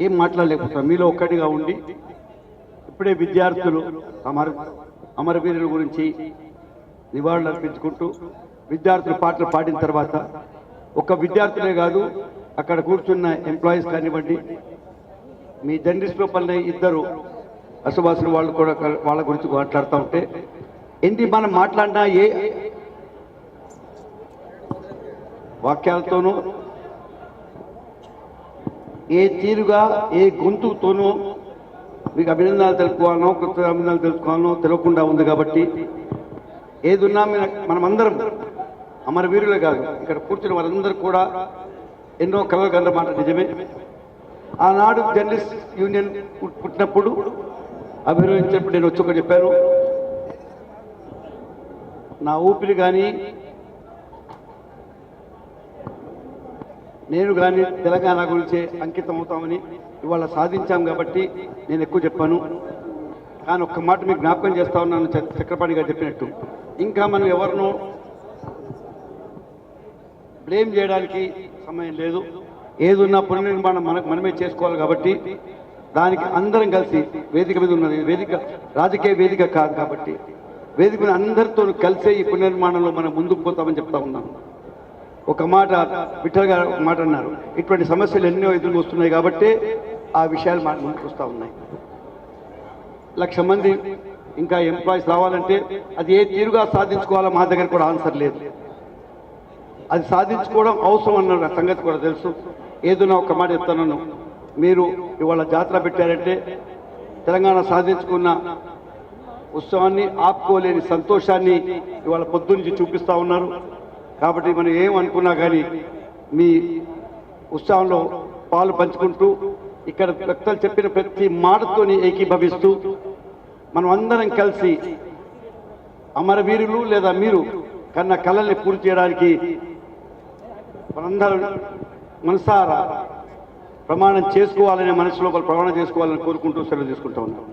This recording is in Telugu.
ఏం మాట్లాడలేకపోతున్నాను మీలో ఒక్కటిగా ఉండి ఇప్పుడే విద్యార్థులు అమర అమరవీరుల గురించి నివాళులు అర్పించుకుంటూ విద్యార్థులు పాటలు పాడిన తర్వాత ఒక విద్యార్థులే కాదు అక్కడ కూర్చున్న ఎంప్లాయీస్ కానివ్వండి మీ జర్నలిస్ట్ లోపలనే ఇద్దరు అసుభాసులు వాళ్ళు కూడా వాళ్ళ గురించి మాట్లాడుతూ ఉంటే ఎన్ని మనం మాట్లాడినా ఏ వాక్యాలతోనూ ఏ తీరుగా ఏ గొంతుతోనూ మీకు అభినందనలు తెలుపుకోవాలనో కొత్త అభినందనలు తెలుసుకోవాలనో తెలియకుండా ఉంది కాబట్టి ఏదున్నా మన- మనమందరం అమరవీరులే కాదు ఇక్కడ కూర్చున్న వారందరూ కూడా ఎన్నో కలలు కన్నమాట నిజమే. ఆనాడు జర్నలిస్ట్ యూనియన్ పుట్టినప్పుడు అభినందించినప్పుడు నేను వచ్చి ఒకటి చెప్పాను నా ఊపిరి కానీ నేను కానీ తెలంగాణ గురించి అంకితం అవుతామని ఇవాళ సాధించాం కాబట్టి నేను ఎక్కువ చెప్పాను. కానీ ఒక్క మాట మీకు జ్ఞాపకం చేస్తా ఉన్నాను చ- చక్రపాణి గారు చెప్పినట్టు. ఇంకా మనం ఎవరినో బ్లేమ్ చేయడానికి సమయం లేదు. ఏదున్నా పునర్నిర్మాణం మనకు మనమే చేసుకోవాలి కాబట్టి దానికి అందరం కలిసి వేదిక మీద ఉన్నది. వేదిక రాజకీయ వేదిక కాదు కాబట్టి వేదిక మీద అందరితో కలిసే ఈ పునర్నిర్మాణంలో మనం ముందుకు పోతామని చెప్తా ఉన్నాను. ఒక మాట విఠల్ గారు ఒక మాట అన్నారు. ఇటువంటి సమస్యలు ఎన్నో ఎదురు వస్తున్నాయి కాబట్టి ఆ విషయాలు మా ముందుకు వస్తూ ఉన్నాయి. లక్ష మంది ఇంకా ఎంప్లాయీస్ రావాలంటే అది ఏ తీరుగా సాధించుకోవాలో మా దగ్గర కూడా ఆన్సర్ లేదు. అది సాధించుకోవడం అవసరం అన్న సంగతి కూడా తెలుసు. ఏదైనా ఒక మాట చెప్తాను మీరు ఇవాళ జాతర పెట్టారంటే తెలంగాణ సాధించుకున్న ఉత్సవాన్ని ఆపుకోలేని సంతోషాన్ని ఇవాళ పొద్దున్నుంచి చూపిస్తూ ఉన్నారు. కాబట్టి మనం ఏం అనుకున్నా కానీ మీ ఉత్సవంలో పాలు పంచుకుంటూ ఇక్కడ వ్యక్తులు చెప్పిన ప్రతి మాటతోని ఏకీభవిస్తూ మనం అందరం కలిసి అమరవీరులు లేదా మీరు కన్న కళల్ని పూర్తి చేయడానికి మనందరం మనసారా ప్రమాణం చేసుకోవాలనే మనసులో ప్రమాణం చేసుకోవాలని కోరుకుంటూ సెలవు తీసుకుంటా ఉన్నాం.